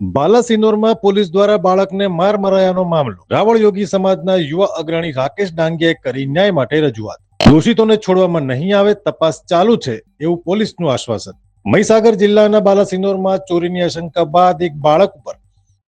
બાલાસિનોરમાં police દ્વારા બાળકને માર મરાયાનો મામલો. રાવળ યોગી સમાજના યુવા અગ્રણી રાકેશ ડાંગિયાએ કરી ન્યાય માટે રજૂઆત. દોષિતોને છોડવામાં નહીં આવે, તપાસ ચાલુ છે એવું પોલીસનું આશ્વાસન. મહીસાગર જિલ્લાના બાલાસિનોરમાં ચોરીની આશંકા બાદ એક બાળક ઉપર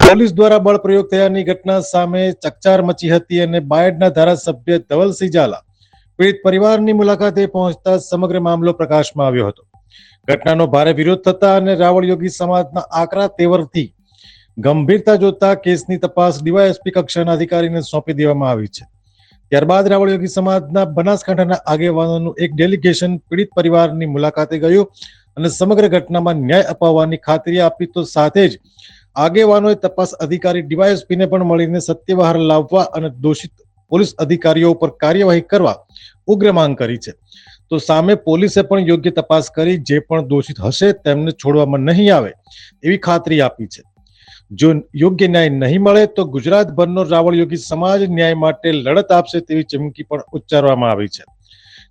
પોલીસ દ્વારા બળ પ્રયોગ થયાની ઘટના સામે ચકચાર મચી હતી અને બાયડના ધારાસભ્ય ધવલસિંહ ઝાલા પીડિત પરિવારની મુલાકાતે પહોંચતા સમગ્ર મામલો પ્રકાશમાં આવ્યો હતો. ઘટનાનો ભારે વિરોધ થતા અને રાવળ યોગી સમાજના આકરા તેવરથી ગંભીરતા જોતા કેસની તપાસ ડીવાયએસપી કક્ષાના અધિકારીને સોંપી દેવામાં આવી છે. ત્યારબાદ રાવળ યોગી સમાજના બનાસકાંઠાના આગેવાનોનું એક ડેલિગેશન પીડિત પરિવારની મુલાકાતે ગયું અને સમગ્ર ઘટનામાં ન્યાય અપાવવાની ખાતરી આપી તો સાથે જ આગેવાનોએ તપાસ અધિકારી ડીવાયએસપીને પણ મળીને સત્ય બહાર લાવવા અને દોષિત પોલીસ અધિકારીઓ ઉપર કાર્યવાહી કરવા ઉગ્ર માંગ કરી છે. તો સામે પોલીસે પણ યોગ્ય તપાસ કરી, જે પણ દોષિત હશે તેમને છોડવામાં નહીં આવે એવી ખાતરી આપી છે. જો યોગ્ય ન્યાય નહીં મળે તો ગુજરાતભરનો રાવળ યોગી સમાજ ન્યાય માટે લડત આપશે તેવી ચીમકી પણ ઉચ્ચારવામાં આવી છે.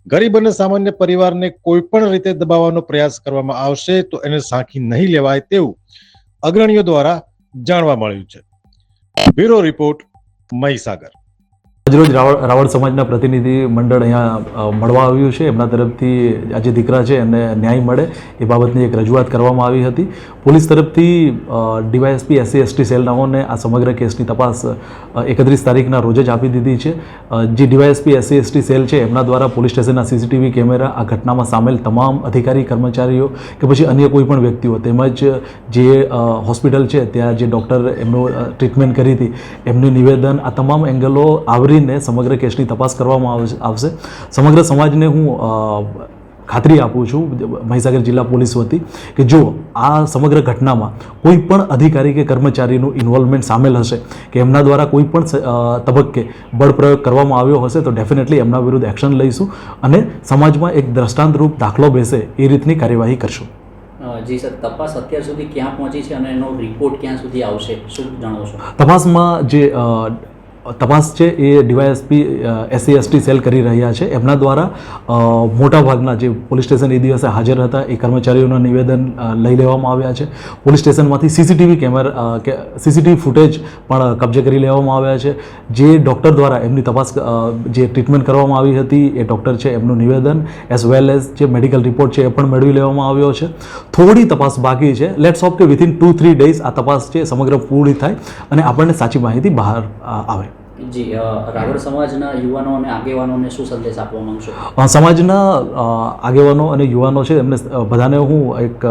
ગરીબ અને સામાન્ય પરિવારને કોઈ પણ રીતે દબાવવાનો પ્રયાસ કરવામાં આવશે તો એને સાંખી નહીં લેવાય તેવું અગ્રણીઓ દ્વારા જાણવા મળ્યું છે. Bureau report Mahisagar. આજરોજ રાવળ રાવળ સમાજના પ્રતિનિધિ મંડળ અહીંયા મળવા આવ્યું છે. એમના તરફથી આ જે દીકરા છે, એને ન્યાય મળે એ બાબતની એક રજૂઆત કરવામાં આવી હતી. પોલીસ તરફથી ડીવાયએસપી, એસસી, એસટી સેલનાઓને આ સમગ્ર કેસની તપાસ એકત્રીસ તારીખના રોજ જ આપી દીધી છે. જે ડીવાયએસપી, એસસી, એસટી સેલ છે, એમના દ્વારા પોલીસ સ્ટેશનના સીસીટીવી કેમેરા આ ઘટનામાં સામેલ તમામ અધિકારી, કર્મચારીઓ કે પછી અન્ય કોઈ પણ વ્યક્તિઓ તેમજ જે હોસ્પિટલ છે, ત્યાં જે ડૉક્ટર એમનું ટ્રીટમેન્ટ કરી હતી, એમનું નિવેદન આ તમામ એંગલો આવરીને સમગ્ર કેસની તપાસ કરવામાં આવશે સમગ્ર સમાજને હું ખાતરી આપું છું મહીસાગર જિલ્લા પોલીસ વતી કે જો આ સમગ્ર ઘટનામાં કોઈ પણ અધિકારી કે કર્મચારીનું ઇન્વોલ્વમેન્ટ સામેલ હશે કે એમના દ્વારા કોઈ પણ તબક્કે બળપ્રયોગ કરવામાં આવ્યો હશે તો ડેફિનેટલી એમના વિરુદ્ધ એક્શન લઈશું અને સમાજમાં એક દ્રષ્ટાંતરૂપ દાખલો બેસે એ રીતની કાર્યવાહી કરશું. જી સર તપાસ અત્યાર સુધી ક્યાં પહોંચી છે અને એનો રિપોર્ટ ક્યાં સુધી આવશે શું જાણો છો? તપાસમાં જે તપાસ છે એ ડીવાયએસપી એસસી એસટી સેલ કરી રહ્યા છે. એમના દ્વારા મોટાભાગના જે પોલીસ સ્ટેશન એ દિવસે હાજર હતા. એ કર્મચારીઓના નિવેદન લઈ લેવામાં આવ્યા છે. પોલીસ સ્ટેશનમાંથી સીસીટીવી કેમેરા કે, સીસીટીવી ફૂટેજ પણ કબજે કરી લેવામાં આવ્યા છે. જે ડૉક્ટર દ્વારા એમની તપાસ જે ટ્રીટમેન્ટ કરવામાં આવી હતી, એ ડૉક્ટર છે એમનું નિવેદન, એઝ વેલ એઝ જે મેડિકલ રિપોર્ટ છે એ પણ મેળવી લેવામાં આવ્યો છે. થોડી તપાસ બાકી છે. લેટ્સ હોપ કે વિથિન ટુ થ્રી ડેઝ આ તપાસ છે સમગ્ર પૂરી થાય અને આપણને સાચી માહિતી બહાર આવે. જી રાવળ સમાજના યુવાનો અને આગેવાનોને શું સંદેશ આપવા માંગશો? સમાજના આગેવાનો અને યુવાનો છે, એમને બધાને હું એક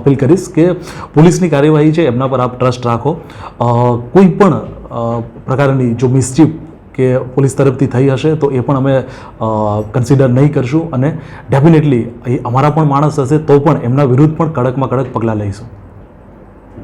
અપીલ કરીશ કે પોલીસની કાર્યવાહી છે, એમના પર આપ ટ્રસ્ટ રાખો. કોઈ પણ પ્રકારની જો મિસચીફ કે પોલીસ તરફથી થઈ હશે, તો એ પણ અમે કન્સિડર નહીં કરશું અને ડેફિનેટલી અમારા પણ માણસ હશે, તો પણ એમના વિરુદ્ધ પણ કડકમાં કડક પગલાં લઈશું.